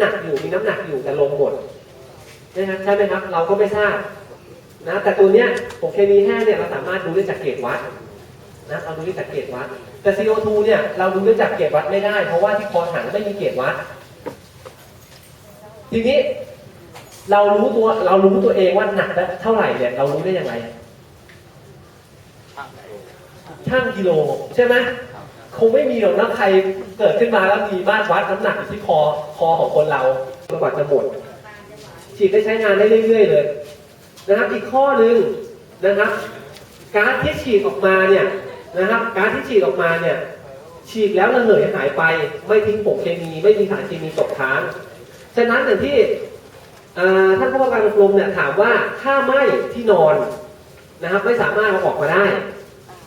หนักอยู่มีน้ำหนักอยู่แต่ลงหมดนะครับใช่ไหมครับ เราก็ไม่ทราบนะแต่ตัวเนี้ยผงเคมีแห้งเนี่ยเราสามารถดูได้จากเกจวัดนะเราดูได้จากเกจวัด แต่ CO2 เนี่ยเราดูได้จากเกจวัดไม่ได้ เพราะว่าที่คอถังไม่มีเกจวัด ทีนี้เรารู้ตัวเรารู้ตัวเองว่าหนักเท่าไหร่เนี่ยเรารู้ได้อยังไงช่างกิโลใช่ไหม คงไม่มีหรอกนะใครเกิดขึ้นมาแล้วมีมาตรวัดน้ำหนักที่คอคอของคนเราจนกว่าจะหมด ฉีดได้ใช้งานได้เรื่อย ๆ เลยนะครับ อีกข้อหนึ่งนะครับก๊าซที่ฉีดออกมาเนี่ยนะครับก๊าซที่ฉีดออกมาเนี่ย ฉีดแล้วระเหยหายไป ไม่ทิ้งผงเคมี ไม่มีสารเคมีตกค้างฉะนั้นอย่างที่ท่านผู้ว่าการอบรมเนี่ยถามว่าถ้าไม้ที่นอนนะครับ ไม่สามารถเอาออกมาได้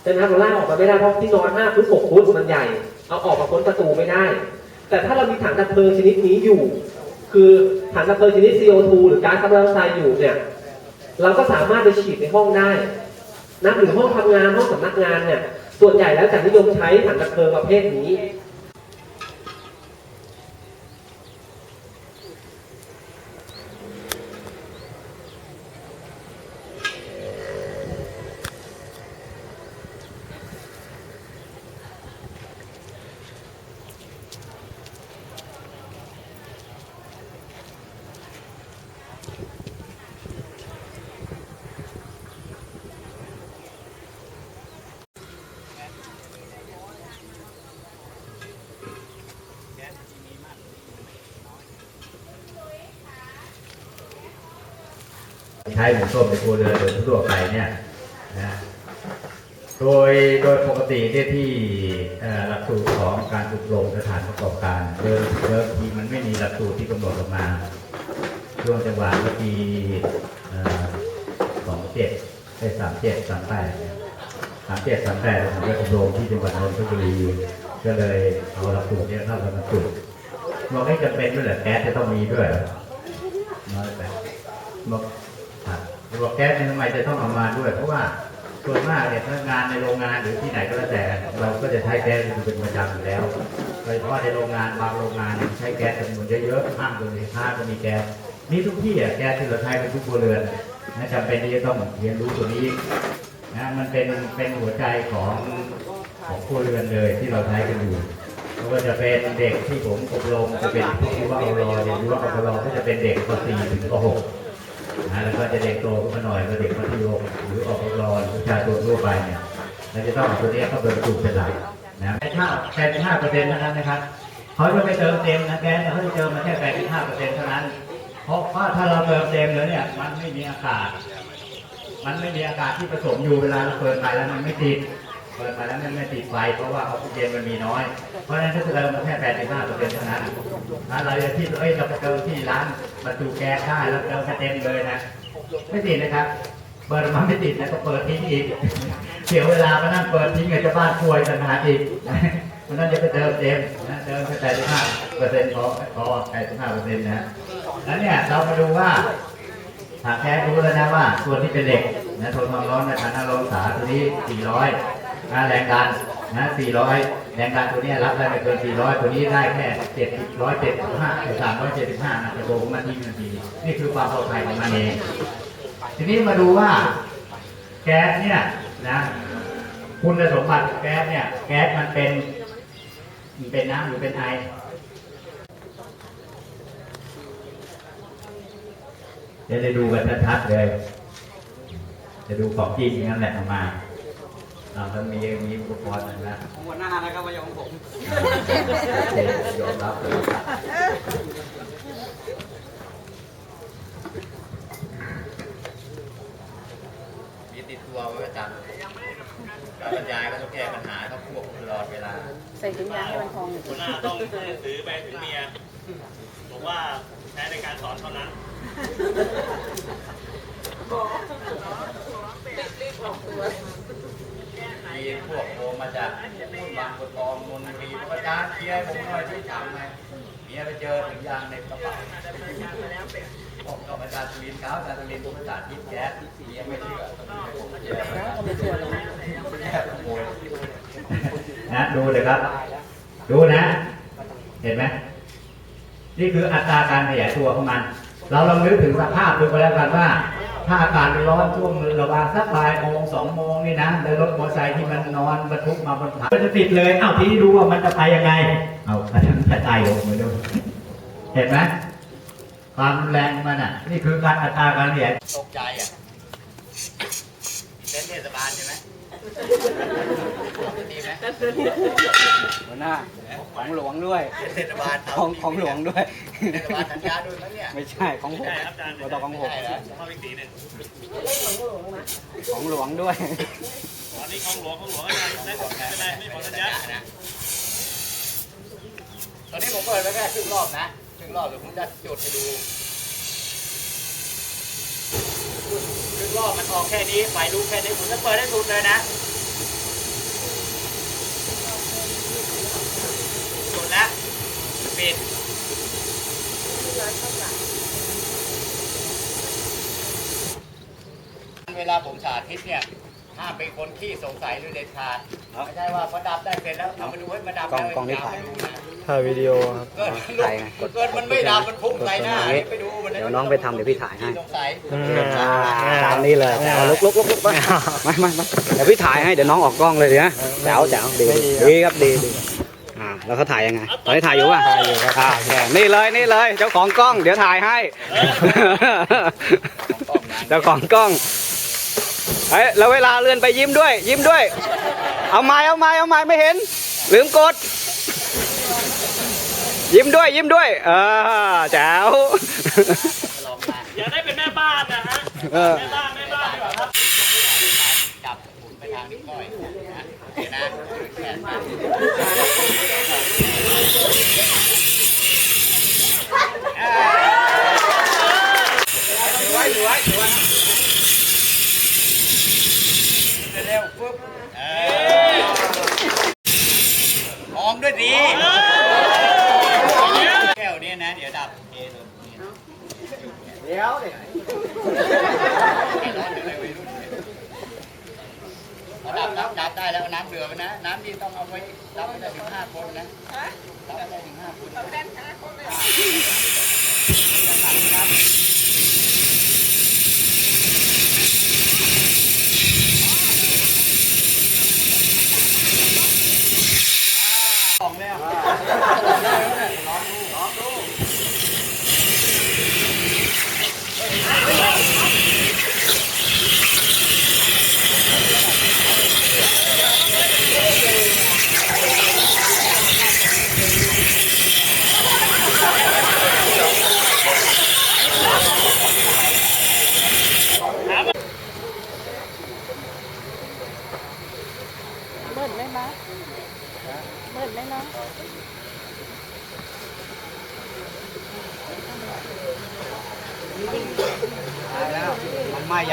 ใช่ไหมเราลากออกมาไม่ได้เพราะที่นอน5ฟุต6ฟุตมันใหญ่ เอาออกมาพ้นประตูไม่ได้ แต่ถ้าเรามีถังดับเพลิงชนิดนี้อยู่ คือถังดับเพลิงชนิด CO2 หรือก๊าซคาร์บอนไดออกไซด์อยู่เนี่ยเราก็สามารถไปฉีดในห้องได้นะหรือห้องทำงานห้องสำนักงานเนี่ยส่วนใหญ่แล้วจะนิยมใช้ถังดับเพลิงประเภทนี้ ใช้หมูส้มในครัวเรือนโดยทั่วไปเนี่ยนะโดยโดยปกติเนี่ยที่หลักสูตรของการอบรมสถานประกอบการเดิมเดิมทีมันไม่มีหลักสูตรที่กำหนดออกมาช่วงจังหวะเมื่อปีสองเจ็ดได้สามเจ็ดสามแปดสามเจ็ดสามแปดผมไปอบรมที่จังหวัดนนทบุรีก็เลยเอาหลักสูตรเนี้เข้ามาบรรจุบอกให้จำเป็นด้วยเหรอแก๊สจะต้องมีด้วยเหรอน้อยไปบอก ครับบอกแก๊สเนี่ยทำไมจะต้องเอามาด้วย เพราะว่าส่วนมากเนี่ยถ้างานในโรงงานหรือที่ไหนก็แล้วแต่ เราก็จะใช้แก๊สเป็นประจำอยู่แล้วโดยเฉพาะในโรงงานบางโรงงานใช้แก๊สจำนวนเยอะๆห้างโรงสินค้าก็มีแก๊สมีทุกที่อะแก๊สที่เราใช้เป็นทุกครัวเรือนนะจำเป็นที่จะต้องเรียนรู้ตัวนี้นะมันเป็นเป็นหัวใจของของครัวเรือนเลยที่เราใช้กันอยู่ไม่ว่าจะเป็นเด็กที่ผมอบรมจะเป็นผู้ว่าอบรมเรียนรู้ว่าอบรมก็จะเป็นเด็กป .4 ถึงป .6 แล้วก็จะเด็กโตขึ้นมาหน่อยก็เด็กมัธยมหรือออกรอนประชาชนทั่วไปเนี่ยเราจะต้องเอาตัวนี้เข้าไปบรรจุเป็นหลักนะแค่ห้าแค่ห้าเปอร์เซ็นต์เท่านั้นนะครับเขาจะไม่เติมเต็มนะแกสเขาจะเติมมาแค่แปดสิบห้าเปอร์เซ็นต์เท่านั้น เพราะว่าถ้าเราเติมเต็มแล้วเนี่ยมันไม่มีอากาศ มันไม่มีอากาศที่ผสมอยู่เวลาเราเปิดไปแล้วมันไม่ติด เปิดไปแล้วมันไม่ติดไฟเพราะว่าออกซิเจนมันมีน้อย เพราะฉะนั้นถ้าเติมมาแค่85เปอร์เซ็นต์เท่านั้นนะเราจะที่เอ้ยเราไปเติมที่ร้านบรรจุแก๊สได้แล้วเติมเต็มเลยนะไม่ติดนะครับ เปิดมาไม่ติดนะก็เปิดทิ้งอีกเสียเวลามานั่งเปิดทิ้งไงจะบ้านป่วยต่างหากอีกมันนั่นจะไปเติมเต็มนะเติมแค่85เปอร์เซ็นต์พอพอ85เปอร์เซ็นต์นะแล้วเนี่ยเรามาดูว่าหากแค่รู้แล้วนะว่าส่วนที่เป็นเหล็กนะทนความร้อนในฐานะร้อนสาตัวนี้ 400 นะแรงดันนะ400 แรงดันตัวนี้รับได้ไม่เกิน 400 ตัวนี้ได้แค่7 175 375นะจะโกงมาที่นาทีนี่คือความปลอดภัยของมันเอง ทีนี้มาดูว่าแก๊สเนี่ยนะคุณสมบัติแก๊สเนี่ยแก๊สมันเป็นมันเป็นน้ำหรือเป็นไอเดี๋ยวจะดูกันชัดๆเลย จะดูของจริงอย่างนั้นแหละออกมา เราต้องมีมีอุปกรณ์นะนะหัวหน้านะครับไม่ใช่ของผมเดี๋ยอมรับเลยมีติดตัวไว้ประจำการบรรยายก็ต้องแก้ปัญหาต้องควบตลอดเวลา ใส่ถุงยางให้มันพองหัวหน้าต้องซื้อหนังสือไปถึงเมียบอกว่าใช้ในการสอนเท่านั้น มี พวกโทรมาจากมุ่นบางกดทองมนตรีพระอาจารย์เคลียร์ผมหน่อยที่ทำไงเมียไปเจอถึงยางในกระเป๋าผมกับอาจารย์สุรินทร์เขาอาจารย์สุรินทร์ผมอาจารย์ทิพย์แจ๊สเมียไม่เชื่อผมไม่เชื่อไม่เชื่อนะดูเลยครับ ดูนะ เห็นไหมนี่คืออัตราการขยายตัวของมัน เราลองนึกถึงสภาพดูก็แล้วกันว่า ถ้าอากาศร้อนช่วงระหว่างสักบ่ายโมงสองโมงนี่นะแล้วรถมอเตอร์ไซค์ที่มันนอนบรรทุกมาบนผานมันจะติดเลยอ้าวทีนี้ดูว่ามันจะไปยังไง เอาอันนั้นจะตายลงมาดูเห็นไหมความแรงมันอะ นี่คือการอัตราการขยายตกใจอะเป็นเทศบาลใช่ไหม หมหัวหน้าของหลวงด้วยเป็นเทศบาลของของหลวงด้วยเทศบาลสัญญาด้วยมั้งเนี่ยไม่ใช่ของผมใช่ครับอาจารย์เราต้องของผมใช่เหรอเข้าอีกสีหนึ่งของหลวงด้วยตอนนี้ของหลวงของหลวงอาจารย์ได้ไม่เป็นไรไม่หมดสัญญานะตอนนี้ผมเปิดไปแค่ครึ่งรอบนะครึ่งรอบเดี๋ยวผมจะจุดให้ดูครึ่งรอบมันออกแค่นี้ไฟลุกแค่นี้ผมจะเปิดให้สุดเลยนะสุดแล้ว ปิดเวลาผมสาธิตเนี่ยห้ามเป็นคนขี้สงสัยหรือเด็ดขาดไม่ใช่ว่าพอดับได้เป็นแล้วเอามาดูให้มาดับกล้องแล้วกล้องที่ถ่ายมดูนะถ่ายวิดีโอครับเกิดมันลุกถ่ายไงเกิดมันไม่ดับมันพุ่งใส่หน้าตรงนี้ไปดูมันเดี๋ยวน้องไปทำเดี๋ยวพี่ถ่ายให้ขี้สงสัยอ่าตามนี้เลยแต่เอาลุกลุกลุกลุกไปไม่ไม่ไม่เดี๋ยวพี่ถ่ายให้เดี๋ยวน้องออกกล้องเลยเดี๋ยวนะแจ๋วแจ๋วดีดีครับดีดีอ่า แล้วเขาถ่ายยังไง ตอนนี้ถ่ายอยู่ป่ะถ่ายอยู่ครับโอเคนี่เลยนี่เลย เจ้าของกล้อง เดี๋ยวถ่ายให้ เจ้าของกล้องเฮ้ยแล้วเวลาเลื่อนไปยิ้มด้วย ยิ้มด้วย เอาไม้เอาไม้เอาไม้ไม่เห็น ลืมกด ยิ้มด้วยยิ้มด้วยเออแจ๋วลองมาอย่าได้เป็นแม่บ้านนะฮะเออแม่บ้านแม่บ้านดีกว่าครับจับหมุนไปทางนิ้วก้อยนะ Thank you. ได้แล้วเอาน้ำเดือดไปนะ น้ำนี่ต้องเอาไว้รับไม่ได้ถึงห้าคนนะรับไม่ได้ถึงห้าคนของแล้วลองดูลองดู ตายแล้ว มันไหม้ยัน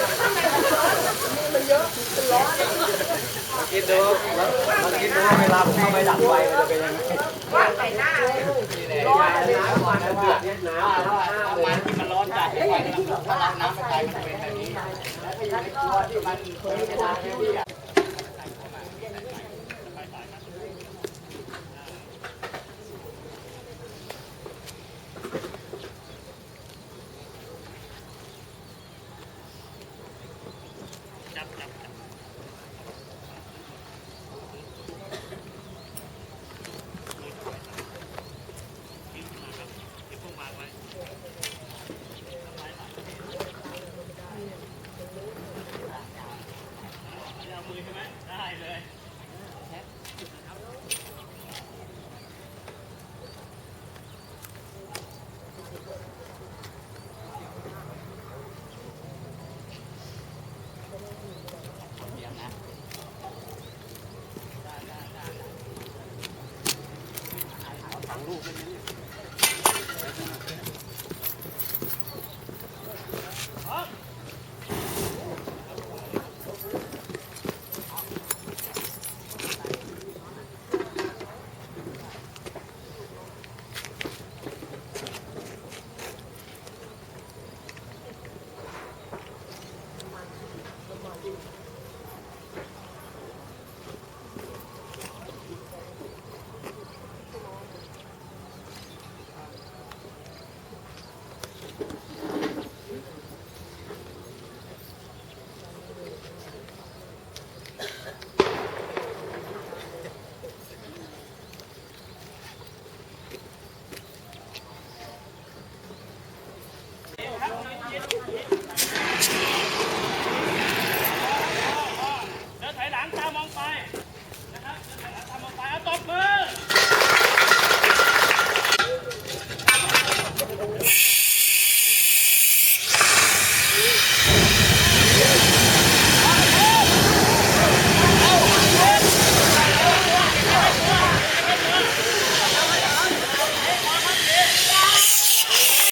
คิดดูลองคิดดูว่าเวลาผมเอาไปดับไฟมันจะเป็นยังไงร้อนเลยนะร้อนนะว่าหนาวแล้วมันที่มันร้อนจัดไม่ไหวแล้วถ้ารับน้ำมันไปมันเป็นแบบนี้แล้วก็อยู่ในตัวที่มันเคยเป็นน้ที่อะ